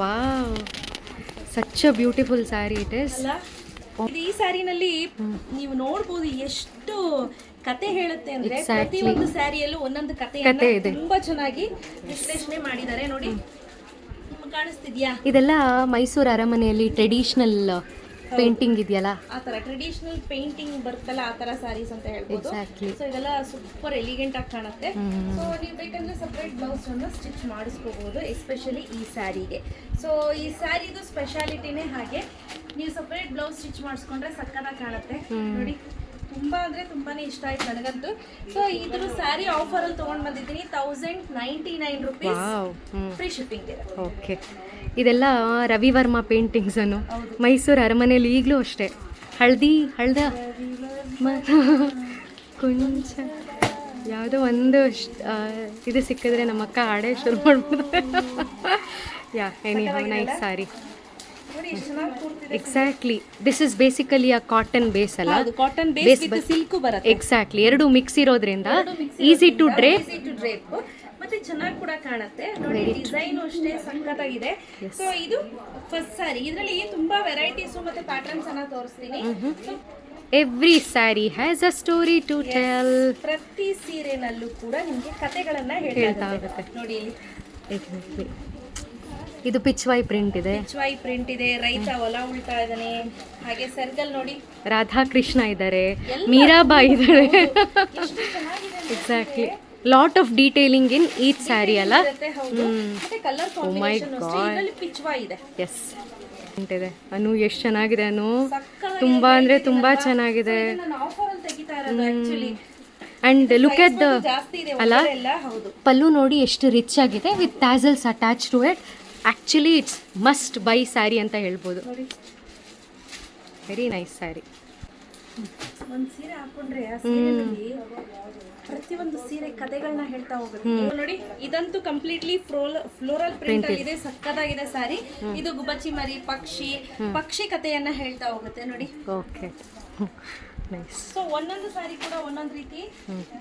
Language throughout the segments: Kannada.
Wow. Such beautiful sari it is ಈ ಸ್ಯಾರಿನಲ್ಲಿ ನೀವು ನೋಡ್ಬೋದು ಎಷ್ಟು ಕತೆ ಹೇಳುತ್ತೆ ಅಂದ್ರೆ ಪ್ರತಿ ಒಂದು ಸ್ಯಾರಿಯಲ್ಲೂ ಒಂದೊಂದು ಕತೆ ಇದೆ. ತುಂಬಾ ಚೆನ್ನಾಗಿ ವಿಶ್ಲೇಷಣೆ ಮಾಡಿದ್ದಾರೆ. ನೋಡಿ ಕಾಣಿಸ್ತಿದ್ಯಾ? ಇದೆಲ್ಲ ಮೈಸೂರು ಅರಮನೆಯಲ್ಲಿ ಟ್ರೆಡಿಷನಲ್ ಪೇಂಟಿಂಗ್ ಇದೆಯಲ್ಲ? ಆ ತರ ಟ್ರೆಡಿಷನಲ್ ಪೇಂಟಿಂಗ್ ಬರುತ್ತಲ್ಲ ಆ ತರ ಸ್ಯಾರೀಸ್ ಅಂತ ಹೇಳ್ಬೋದು. ಸೊ ಇದೆಲ್ಲ ಸೂಪರ್ ಎಲಿಗೆಂಟ್ ಆಗಿ ಕಾಣುತ್ತೆ. ಸೊ ನೀವು ಬೇಕಂದ್ರೆ ಸಪ್ರೇಟ್ ಬ್ಲೌಸ್ ಅನ್ನು ಸ್ಟಿಚ್ ಮಾಡಿಸ್ಕೋಬಹುದು ಎಸ್ಪೆಷಲಿ ಈ ಸ್ಯಾರಿಗೆ ಸೊ ಈ ಸ್ಯಾರಿದು ಸ್ಪೆಷಾಲಿಟಿನೇ ಹಾಗೆ ನೀವು ಸಪ್ರೇಟ್ ಬ್ಲೌಸ್ ಸ್ಟಿಚ್ ಮಾಡಿಸ್ಕೊಂಡ್ರೆ ಸಕ್ಕತ್ತಾಗಿ ಕಾಣುತ್ತೆ. ನೋಡಿ ತುಂಬಾ ಅಂದ್ರೆ ತುಂಬಾನೇ ಇಷ್ಟ ಆಯ್ತು ನನಗಂತೂ. ಸೊ ಇದ್ರ ಸ್ಯಾರಿ ಆಫರ್ ಅಲ್ಲಿ ತಗೊಂಡ್ ಬಂದಿದ್ದೀನಿ thousand ninety nine rupees free shipping ಇದೆ ಓಕೆ ಇದೆಲ್ಲ ರವಿವರ್ಮ ಪೇಂಟಿಂಗ್ಸ್ ಅನ್ನು. ಮೈಸೂರು ಅರಮನೆಯಲ್ಲಿ ಈಗಲೂ ಅಷ್ಟೇ. ಹಳದಿ ಹಳದ. ಕುಂಚ. ಯಾವುದೋ ಒಂದು ಇದು ಸಿಕ್ಕಿದ್ರೆ ನಮ್ಮ ಅಕ್ಕ ಹಾಡೇ ಶುರು ಮಾಡ್ಬೋದು. Yeah anyhow nice sari exactly this is basically ಆ ಕಾಟನ್ ಬೇಸ್ ಅಲ್ಲ? ಕಾಟನ್ ಬೇಸ್ ಸಿಲ್ಕ್ ಬರುತ್ತೆ. ಎಕ್ಸಾಕ್ಟ್ಲಿ ಎರಡು ಮಿಕ್ಸ್ ಇರೋದ್ರಿಂದ easy to drape easy to drape ಮತ್ತೆ ಚೆನ್ನಾಗಿ ಕೂಡ ಕಾಣುತ್ತೆ. ನೋಡಿ ಡಿಸೈನ್ ಅಷ್ಟೇ ಸಖತ್ತಾಗಿದೆ. ಸೊ ಇದು ಫಸ್ಟ್ ಸಾರಿ ಇದರಲ್ಲಿ ತುಂಬಾ ವೆರೈಟೀಸ್ ಮತ್ತೆ ಪ್ಯಾಟರ್ನ್ಸ್ ಅನ್ನ ತೋರಿಸ್ತೀನಿ. Every sari has a story to tell ಪ್ರತಿ ಸೀರೆನಲ್ಲೂ ಕೂಡ ನಿಮಗೆ ಕತೆಗಳನ್ನ ಹೇಳ್ತಾ ಹೋಗುತ್ತೆ. ನೋಡಿ ಇಲ್ಲಿ. ಇದು ಪಿಚ್ವೈ ಪ್ರಿಂಟ್ ಇದೆ. ಪಿಚ್ವೈ ಪ್ರಿಂಟ್ ಇದೆ. ರೈತ ಹೊಲ ಉಳ್ತಾ ಇದ್ದಾನೆ. ಹಾಗೆ ಸರ್ಕಲ್ ನೋಡಿ. ರಾಧಾಕೃಷ್ಣ ಇದ್ದಾರೆ. ಮೀರಾಬಾಯಿ ಇದ್ದಾರೆ. Exactly lot of detailing in each sari ಅಲ್ಲ? God. ಇದರಲ್ಲಿ ಪಿಚ್ವೈ ಇದೆ. ಎಸ್ ಇದೆ ಅನು ಎಷ್ಟು ಚೆನ್ನಾಗಿದೆ ಅನು. ತುಂಬಾ ಅಂದ್ರೆ ತುಂಬಾ ಚೆನ್ನಾಗಿದೆ. ಅಂಡ್ ಲುಕ್ ಎಟ್ ದ ಅಲ್ಲ? ಪಲ್ಲು ನೋಡಿ ಎಷ್ಟು ರಿಚ್ ಆಗಿದೆ with tassels attach to it actually it's must buy sari ಅಂತ ಹೇಳ್ಬೋದು. ವೆರಿ ನೈಸ್ ಸ್ಯಾರಿ ಒಂದ್ ಸೀರೆ ಹಾಕೊಂಡ್ರೆ ಆ ಸೀರೆನಲ್ಲಿ ಪ್ರತಿಯೊಂದು ಸೀರೆ ಕಥೆಗಳನ್ನ ಹೇಳ್ತಾ ಹೋಗುತ್ತೆ. ನೋಡಿ ಇದಂತೂ ಕಂಪ್ಲೀಟ್ಲಿ ಫ್ಲೋರಲ್ ಪ್ರಿಂಟ್ ಇದೆ ಸಕ್ಕತ್ತಾಗಿದೆ ಸಾರಿ. ಇದು ಗುಬಚ್ಚಿ ಮರಿ ಪಕ್ಷಿ ಪಕ್ಷಿ ಕಥೆಯನ್ನ ಹೇಳ್ತಾ ಹೋಗುತ್ತೆ ನೋಡಿ. ಓಕೆ ಸೊ ಒಂದೊಂದು ಸಾರಿ ಕೂಡ ಒಂದೊಂದು ರೀತಿ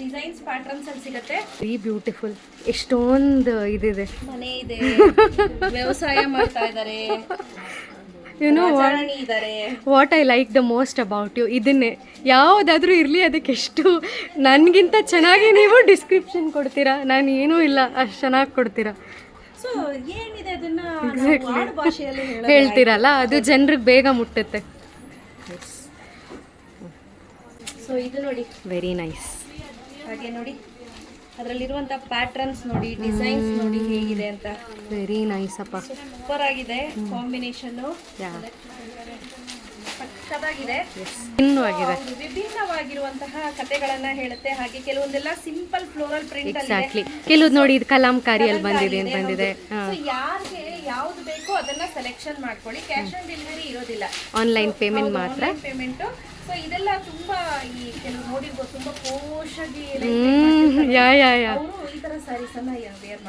ಡಿಸೈನ್ಸ್ ಪ್ಯಾಟರ್ನ್ಸ್ ಅಲ್ಲಿ ಸಿಗುತ್ತೆ. ವೆರಿ ಬ್ಯೂಟಿಫುಲ್ ಎಷ್ಟೊಂದು ಇದಿದೆ. ಮನೆ ಇದೆ ವ್ಯವಸಾಯ ಮಾಡ್ತಾ ಇದ್ದಾರೆ. You know what I like the most about you ಇದನ್ನೇ. ಯಾವುದಾದ್ರೂ ಇರಲಿ ಅದಕ್ಕೆ ಎಷ್ಟು ನನಗಿಂತ ಚೆನ್ನಾಗಿ ನೀವು ಡಿಸ್ಕ್ರಿಪ್ಷನ್ ಕೊಡ್ತೀರಾ? ನಾನು ಏನೂ ಇಲ್ಲ ಅಷ್ಟು ಚೆನ್ನಾಗಿ ಕೊಡ್ತೀರಾ? ಹೇಳ್ತೀರಲ್ಲ ಅದು ಜನರಿಗೆ ಬೇಗ ಮುಟ್ಟುತ್ತೆ. ಸೊ ಇದು ನೋಡಿ. ವೆರಿ ನೈಸ್ ಹಾಗೆ ನೋಡಿ. ಅದರಲ್ಲಿರುವಂತ ಪ್ಯಾಟರ್ನ್ಸ್ ನೋಡಿ ಡಿಸೈನ್ಸ್ ನೋಡಿ ಹೇಗಿದೆ ಅಂತ. ವೆರಿ ನೈಸ್ ಅಪ್ಪ. ಸೂಪರ್ ಆಗಿದೆ ಕಾಂಬಿನೇಷನ್ ಯಾ. ಸಕ್ಕತ್ತಾಗಿದೆ ವಿಭಿನ್ನವಾಗಿರುವಂತಹ ಕಥೆಗಳನ್ನ ಹೇಳುತ್ತೆ. ಹಾಗೆ ಕೆಲವೊಂದೆಲ್ಲ ಸಿಂಪಲ್ ಫ್ಲೋರಲ್ ಪ್ರಿಂಟ್ ಅಲ್ಲಿ ಎಕ್ಸಾಕ್ಟ್ಲಿ ಕೆಲವ್ದು ನೋಡಿ ಇದು ಕಲಾಂಕಾರಿಯಲ್ಲಿ ಬಂದಿದೆ ಅಂತ ಬಂದಿದೆ. ಯಾರಿಗೆ ಯಾವ್ದು ಬೇಕೋ ಅದನ್ನ ಸೆಲೆಕ್ಷನ್ ಮಾಡ್ಕೊಳ್ಳಿ. ಕ್ಯಾಶ್ ಆನ್ ಡೆಲಿವರಿ ಇರೋದಿಲ್ಲ. ಆನ್ಲೈನ್ ಪೇಮೆಂಟ್ ಮಾತ್ರ? ಪೇಮೆಂಟ್ ಸೊ ಇದೆಲ್ಲ ತುಂಬಾ ಈ ಕೆಲವು ನೋಡಿರ್ಬೋದು ತುಂಬಾ ಪೋಷಾಗಿ ಹ್ಮ್ yeah yeah yeah.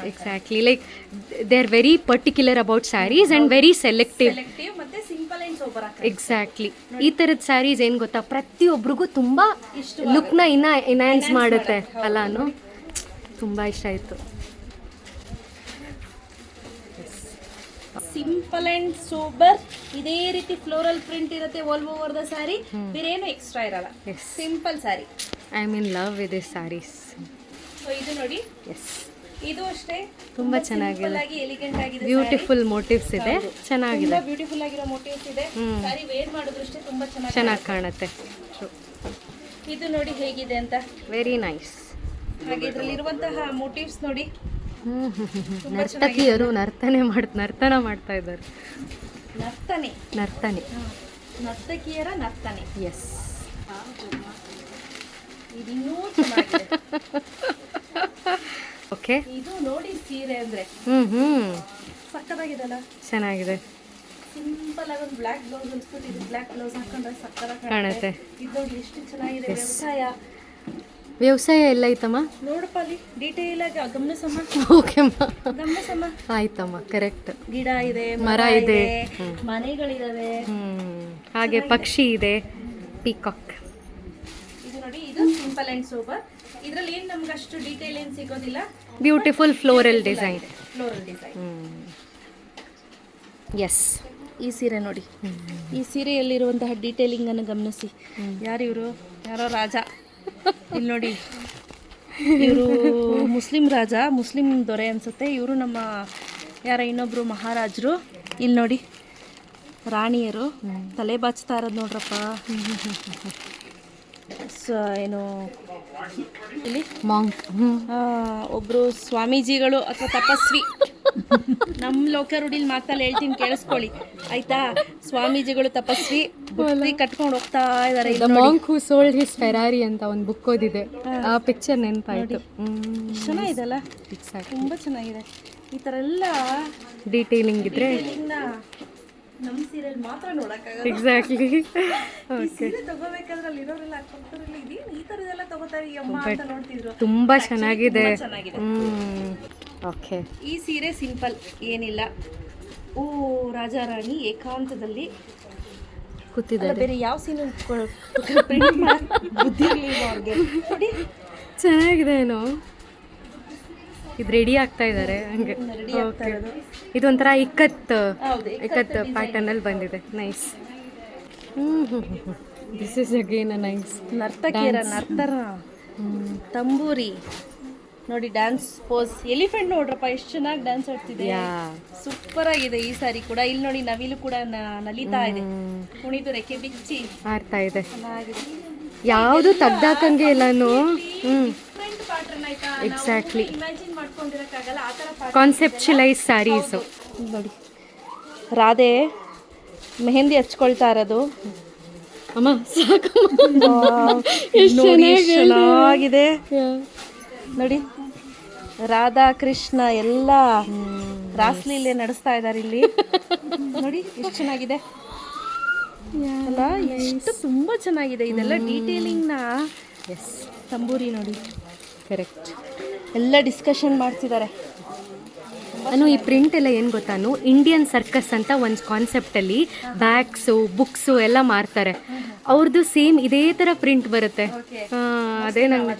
Exactly like they are very particular about saris and very selective and exactly ಈ ತರದ ಸ್ಯಾರೀಸ್ ಏನು ಗೊತ್ತಾ? ಪ್ರತಿಯೊಬ್ಬರಿಗೂ ತುಂಬ ಲುಕ್ನ ಇನ್ನ ಎನ್ಹಾನ್ಸ್ ಮಾಡುತ್ತೆ ಅಲ್ಲಾನು? ತುಂಬ ಇಷ್ಟ ಆಯಿತು. ಸಿಂಪಲ್ ಅಂಡ್ ಸೂಪರ್ ಇದೇ ರೀತಿ ಫ್ಲೋರಲ್ ಪ್ರಿಂಟ್ ಇರುತ್ತೆ ಆಲ್ ಓವರ್ ದ ಸ್ಯಾರಿ ಬೇರೇನು ಎಕ್ಸ್ಟ್ರಾ ಇರಲ್ಲ. Simple sari I mean love with this saris so ಇದು ನೋಡಿ. ಎಸ್ ಇದು ಅಷ್ಟೇ. ತುಂಬಾ ಚೆನ್ನಾಗಿದೆ. ಎಲಿಗೆಂಟ್ ಆಗಿದೆ ಬ್ಯೂಟಿಫುಲ್ ಮೋಟಿವ್ಸ್ ಇದೆ. ಚೆನ್ನಾಗಿದೆ. ಬ್ಯೂಟಿಫುಲ್ ಆಗಿರೋ ಮೋಟಿವ್ಸ್ ಇದೆ. ಸ್ಯಾರಿ ವೇರ್ ಮಾಡಿದ್ರು ಅಷ್ಟೇ ತುಂಬಾ ಚೆನ್ನಾಗಿ ಚೆನ್ನಾಗಿ ಕಾಣುತ್ತೆ. ಇದು ನೋಡಿ ಹೇಗಿದೆ ಅಂತ. ವೆರಿ ನೈಸ್ ಹಾಗೆ ಇದರಲ್ಲಿರುವಂತಹ ಮೋಟಿವ್ಸ್ ನೋಡಿ. ನರ್ತಕಿಯರು ನರ್ತನೆ ಮಾಡ್ ನರ್ತನ ಮಾಡ್ತಾ ಇದ್ದಾರೆ. ನರ್ತನೆ. ನರ್ತನೆ. ನರ್ತಕಿಯರ ನರ್ತನೆ. ಎಸ್ ಓಕೆ ಇದು ನೋಡಿ ಸೀರೆ ಅಂದ್ರೆ. ಹ್ಞೂ ಹ್ಞೂ ಸಕ್ಕದಾಗಿದೆಲ್ಲ ಚೆನ್ನಾಗಿದೆ. ಸಿಂಪಲ್ ಆಗಿ ಒಂದು ಬ್ಲ್ಯಾಕ್ ಬ್ಲೌಸ್ ಹೊಲಿಸ್ಬಿಟ್ಟು ಇದು ಬ್ಲ್ಯಾಕ್ ಬ್ಲೌಸ್ ಹಾಕೊಂಡ್ರೆ ಸಕ್ಕದಾಗಿ ಕಾಣುತ್ತೆ. ಇದು ನೋಡಿ ಎಷ್ಟು ಚೆನ್ನಾಗಿದೆ ವ್ಯವಸಾಯ. ವ್ಯವಸಾಯ ಎಲ್ಲ ಐತಮ್ಮ ನೋಡಪ್ಪ ಅಲ್ಲಿ ಡೀಟೇಲ್ ಆಗಿ ಗಮನಿಸಮ್ಮ ಓಕೆಮ್ಮ ಗಮನಿಸಮ್ಮ ಆಯ್ತಮ್ಮ ಕರೆಕ್ಟ್ ಗಿಡ ಇದೆ ಮರ ಇದೆ. ಮನೆಗಳಿದಾವೆ. ಹಾಗೆ ಪಕ್ಷಿ ಇದೆ ಪೀಕಾಕ್ ಇದು ನೋಡಿ ಇದು ಸಿಂಪಲ್ ಅಂಡ್ ಸೂಪರ್ ಇದರಲ್ಲಿ ಏನು ನಮ್ಗೆ ಅಷ್ಟು ಡೀಟೇಲ್ ಏನು ಸಿಗೋದಿಲ್ಲ? Beautiful floral design floral design yes ಈ ಸೀರೆ ನೋಡಿ. ಈ ಸೀರೆಯಲ್ಲಿರುವಂತಹ ಡೀಟೇಲಿಂಗ್ ಅನ್ನು ಗಮನಿಸಿ. ಯಾರು ಇವರು? ಯಾರೋ ರಾಜ. ಇಲ್ಲಿ ನೋಡಿ ಇವರು ಮುಸ್ಲಿಂ ರಾಜ ಮುಸ್ಲಿಂ ದೊರೆ ಅನ್ಸುತ್ತೆ. ಇವರು ನಮ್ಮ ಯಾರ ಇನ್ನೊಬ್ರು ಮಹಾರಾಜರು. ಇಲ್ಲಿ ನೋಡಿ ರಾಣಿಯರು. ತಲೆ ಬಾಚ್ತಾ ಇರೋದು ನೋಡ್ರಪ್ಪ. ಸ ಏನು ಇಲ್ಲಿ? ಮಾಂಕ್. ಒಬ್ಬರು ಸ್ವಾಮೀಜಿಗಳು ಅಥವಾ ತಪಸ್ವಿ. ನಮ್ಮ ಲೋಕರುಡಿಲ್ ಮಾತಲ್ಲಿ ಹೇಳ್ತೀನಿ ಕೇಳಿಸ್ಕೊಳ್ಳಿ. ಆಯ್ತಾ? ಸ್ವಾಮೀಜಿಗಳು ತಪಸ್ವಿ ಬುತ್ತಿ ಕಟ್ಕೊಂಡು ಹೋಗ್ತಾ ಇದಾರೆ the monk who sold his Ferrari ಅಂತ ಒಂದು ಬುಕ್ ಓದಿದೆ. ಆ ಪಿಕ್ಚರ್ ನೆನಪಾಯ್ತು. ಚೆನ್ನಾಗಿದೆಲ್ಲ ತುಂಬಾ ಚೆನ್ನಾಗಿದೆ. ಈ ಥರ ಎಲ್ಲ ಡೀಟೇಲಿಂಗ್ ಇದ್ರೆ ನಮ್ಮ ಸೀರಿಯಲ್ ಮಾತ್ರ ನೋಡಕ್ಕಾಗಲ್ಲ. ಎಕ್ಸಾಕ್ಟ್ಲಿ ಓಕೆ ತಗೋಬೇಕಾದ್ರೆ ಅಲ್ಲಿ ಇರೋರೆಲ್ಲ ಹಾಕೊಂಡ್ತಾರಲ್ಲ ಇದೇನು ಈ ಥರದೆಲ್ಲ ತಗೋತಾರೆ? ಈ ಅಮ್ಮ ಅಂತ ನೋಡ್ತಿದ್ರು. ತುಂಬ ಚೆನ್ನಾಗಿದೆ ತುಂಬಾ ಚೆನ್ನಾಗಿದೆ. ಓಕೆ. ಈ ಸೀರೆ ಸಿಂಪಲ್ ಏನಿಲ್ಲ. ಓ ರಾಜ ರಾಣಿ ಏಕಾಂತದಲ್ಲಿ. ಕೂತಿದ್ದಾರೆ. ಬೇರೆ ಯಾವ ಸೀನ್ ಪ್ರಿಂಟ್ ಬುದ್ಧಿ ಅವ್ರಿಗೆ? ನೋಡಿ. ಚೆನ್ನಾಗಿದೆ ಏನೋ? ಇದು ರೆಡಿ ಆಗ್ತಾ ಇದ್ದಾರೆ ಹಂಗೆ. ರೆಡಿ ಆಗ್ತಾ ಇರೋದು. ಇದೊಂಥರ ಇಕ್ಕತ್ ಇಕ್ಕತ್ ಪ್ಯಾಟರ್ನ್ ಅಲ್ಲಿ ಬಂದಿದೆ. ನೈಸ್ ಹ್ಞೂ ದಿಸ್ ಇಸ್ ಅಗೇನ್ ನೈಸ್ ನರ್ತಕಿಯರ ನರ್ತರ ತಂಬೂರಿ. ನೋಡಿ ಡ್ಯಾನ್ಸ್ ಪೋಸ್ ಎಲಿಫೆಂಟ್ ನೋಡ್ರಪ್ಪ ಎಷ್ಟು ಚೆನ್ನಾಗಿ ಡ್ಯಾನ್ಸ್ ಆಡ್ತಿದೆ. ಸೂಪರ್ ಆಗಿದೆ ಈ ಸಾರಿ ಕೂಡ. ಇಲ್ಲಿ ನೋಡಿ ನವಿಲು ಕೂಡ ನಲಿತಾ ಇದೆ. ಕುಣಿದು ರೆಕ್ಕೆ ಬಿಚ್ಚಿ. ಆಡ್ತಾ ಇದೆ. ಯಾವುದು ತೆಗ್ದಾಕಂಗೆ ಇಲ್ಲನು ಎಕ್ಸಾಕ್ಟ್ಲಿ. ಕಾನ್ಸೆಪ್ಚುಲೈಸ್ ಸ್ಯಾರೀಸು ನೋಡಿ. ರಾಧೆ ಮೆಹಂದಿ ಹಚ್ಕೊಳ್ತಾ ಇರೋದು. ಅಮ್ಮ ಸಾಕು ಚೆನ್ನಾಗಿದೆ. ನೋಡಿ. ರಾಧಾ ಕೃಷ್ಣ ಎಲ್ಲ ರಾಸ್ಲೀಲೆ ನಡೆಸ್ತಾ ಇದ್ದಾರೆ ಇಲ್ಲಿ. ನೋಡಿ ಎಷ್ಟು ಚೆನ್ನಾಗಿದೆ. ಅಲ್ಲ ಎಷ್ಟು ತುಂಬಾ ಚೆನ್ನಾಗಿದೆ. ಇದೆಲ್ಲ ಡೀಟೇಲಿಂಗ್ನ ಎಸ್ ತಂಬೂರಿ ನೋಡಿ. ಕರೆಕ್ಟ್ ಎಲ್ಲ ಡಿಸ್ಕಷನ್ ಮಾಡ್ತಿದ್ದಾರೆ ನಾನು ಈ ಪ್ರಿಂಟ್ ಎಲ್ಲ ಏನು ಗೊತ್ತಾನು ಇಂಡಿಯನ್ ಸರ್ಕಸ್ ಅಂತ ಒಂದು ಕಾನ್ಸೆಪ್ಟಲ್ಲಿ ಬ್ಯಾಗ್ಸು ಬುಕ್ಸು ಎಲ್ಲ ಮಾರ್ತಾರೆ. ಅವ್ರದ್ದು ಸೇಮ್ ಇದೇ ಥರ ಪ್ರಿಂಟ್ ಬರುತ್ತೆ. ಅದೇ ನಂಗೆ.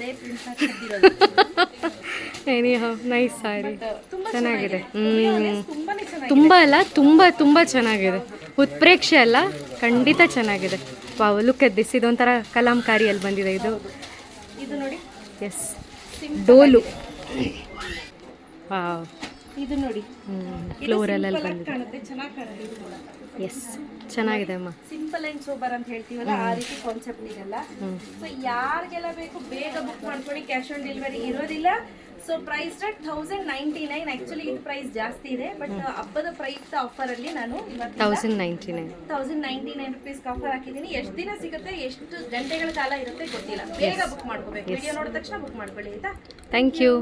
ಎನಿ ಹೌ ನೈಸ್ ಸಾರಿ ಚೆನ್ನಾಗಿದೆ. ಹ್ಞೂ ತುಂಬ ಅಲ್ಲ ತುಂಬ ತುಂಬ ಚೆನ್ನಾಗಿದೆ. ಉತ್ಪ್ರೇಕ್ಷೆ ಅಲ್ಲ ಖಂಡಿತ ಚೆನ್ನಾಗಿದೆ. ವಾವ್ ಲುಕ್ ಎತ್ ದಿಸ್ ಇದೊಂಥರ ಕಲಾಂಕಾರಿಯಲ್ಲಿ ಬಂದಿದೆ ಇದು. ಎಸ್ ಡೋಲು. ವಾವ್ ಇದು ನೋಡಿ. ಬಂದಿದೆ. ಕಾಣುತ್ತೆ. ಚೆನ್ನಾಗಿ ಕಾಣುತ್ತೆ ಎಸ್ ಚೆನ್ನಾಗಿದೆ ಅಮ್ಮ. ಸಿಂಪಲ್ ಅಂಡ್ ಸೂಪರ್ ಅಂತ ಹೇಳ್ತೀವಲ್ಲ ಆ ರೀತಿ ಕಾನ್ಸೆಪ್ಟ್ ಇದೆಲ್ಲ ಸೊ ಯಾರಿಗೆಲ್ಲ ಬೇಕು ಬೇಗ ಬುಕ್ ಮಾಡ್ಕೊಳ್ಳಿ ಕ್ಯಾಶ್ ಆನ್ ಡೆಲಿವರಿ ಇರೋದಿಲ್ಲ. So price rate thousand ninety nine actually ಇದು ಪ್ರೈಸ್ ಜಾಸ್ತಿ ಇದೆ ಬಟ್ ಹಬ್ಬದ ಪ್ರೈಸ್ ಆಫರ್ ಅಲ್ಲಿ ನಾನು thousand ninety nine thousand ninety nine rupees offer ಹಾಕಿದ್ದೀನಿ. ಎಷ್ಟು ದಿನ ಸಿಗುತ್ತೆ ಎಷ್ಟು ಗಂಟೆಗಳ ಕಾಲ ಇರುತ್ತೆ ಗೊತ್ತಿಲ್ಲ. ಬೇಗ ಬುಕ್ ಮಾಡ್ಕೋಬೇಕು. ವಿಡಿಯೋ ನೋಡಿದ ತಕ್ಷಣ ಬುಕ್ ಮಾಡ್ಕೊಳ್ಳಿ ಆಯ್ತಾ? Thank you